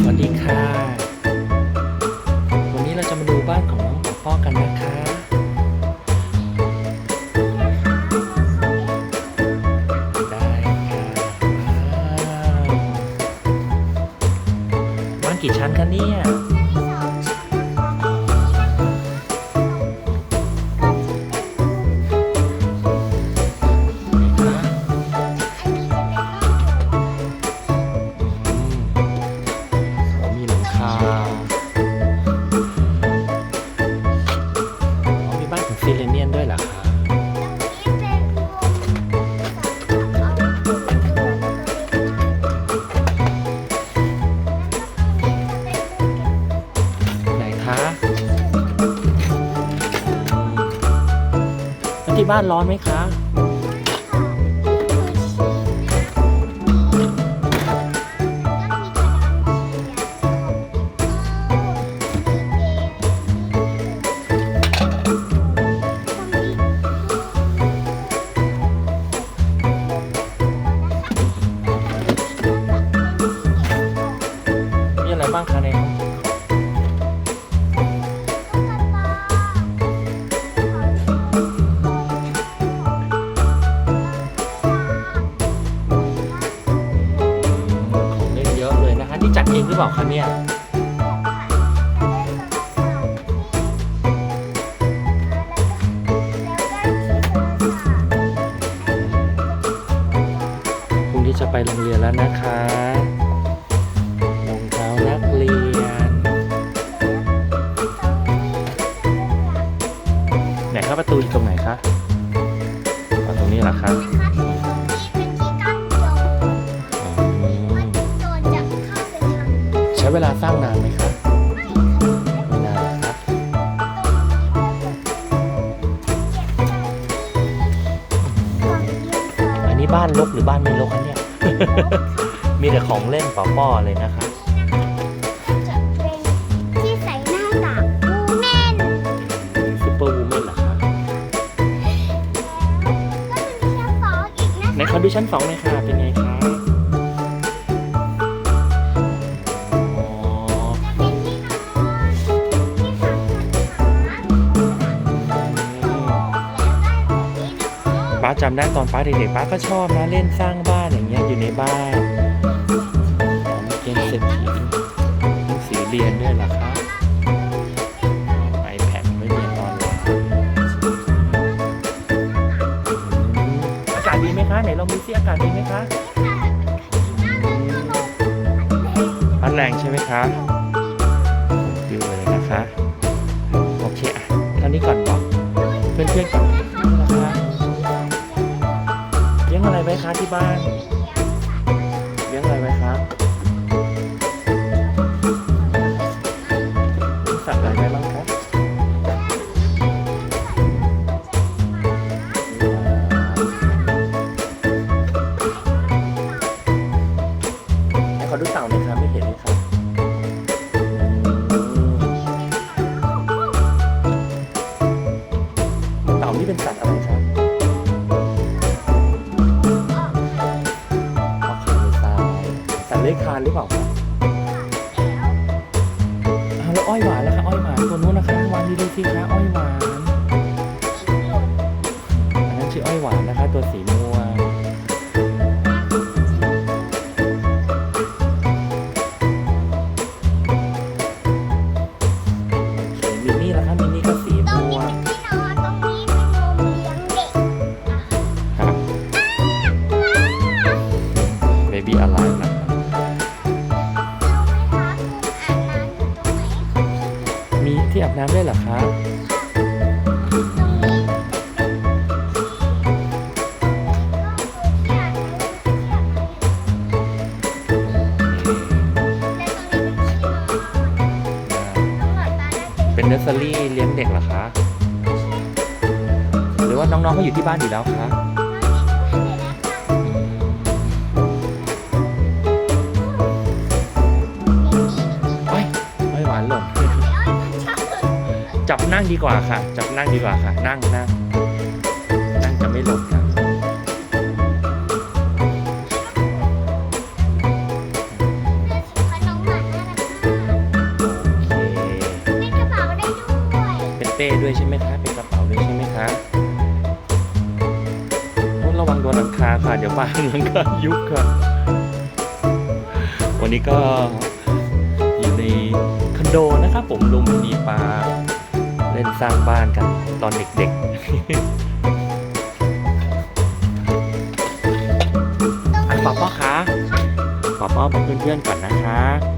สวัสดีค่ะ วันนี้เราจะมาดูบ้านของน้องปอป้อกันนะคะได้ค่ะว้าวบ้านกี่ชั้นคะเนี่ย ที่บ้านร้อนไหมคะ มีอะไรบ้างคะในห้องของ หรือเปล่าคะเนี่ยพรุ่งนี้จะไปโรงเรียนแล้วนะคะรองเท้านักเรียน ไหนครับประตูอยู่ตรงไหนคะอ๋อตรงนี้เหรอคะ เวลาสร้างนานไหมคะไม่นานครับอันนี้บ้านรกหรือบ้านไม่รกคะเนี่ย มีแต่ของเล่นป๋อป้อเลยนะคะที่ใส่หน้าตากบูแมนซูเปอร์วูแมนเหรอคะก็จะมีชั้นสองอีกนะไหนขอดูชั้นสองหน่อยค่ะเป็นไงคะ ชั้นป้าจำได้ตอนป้าเด็กๆป้าก็ชอบนะเล่นสร้างบ้านอย่างเงี้ยอยู่ในบ้านอ๋อมีเกมเศรษฐีหนังสือเรียนด้วยเหรอคะไอแพดไม่เรียนออนไลน์อืมอากาศดีไหมคะไหนลองดูซิอากาศดีไหมคะพัดแรงใช่ไหมคะดิวเลยนะคะ โอเคอะเท่านี้ก่อนบอกเพื่อนๆก่อน คะที่บ้าน เลี้ยงอะไรไว้คะเลี้ยงสัตว์อะไรไว้บ้างครับให้เขาดูเต่าหน่อยครับ ลื้อยคลานหรือเปล่าครับอ้าแล้วอ้อยหวานล่ะคะอ้อยหวานตัวนู้นนะคะวางดีๆสิคะอ้อยหวานอันนั้นชื่ออ้อยหวานนะคะ ตัวสีม่วงโอเคมินนี่ล่ะคะมินนี่ก็สีม่วนี้งเป็นที่นอนตรงนี้เป็นโรงเลี้ยงเด็กครับเบบี้อะไรนะ น้ำได้เหรอคะตรงนี้แต่ตรงนี้เป็นเดตาได้เป็นเนอร์เซอรี่เลี้ยงเด็กเหรอคะ หรือว่าน้องๆเขาอยู่ที่บ้านอยู่แล้วคะ นั่งดีกว่าค่ะ จับนั่งดีกว่าค่ะ นั่งนั่งนั่งจะไม่หลบค่ะเป็นเป้ด้วยใช่ไหมคะ เป็นกระเป๋าด้วยใช่ไหมคะต้องระวังโดนหลังคาค่ะ เดี๋ยวบ้านหลังคายุบค่ะ วันนี้ก็อยู่ในคอนโดนะครับผมลุง สร้างบ้านกันตอนเด็กๆอันป้าป้าคะป้าป้าเป็เพื่อนๆก่อนนะคะ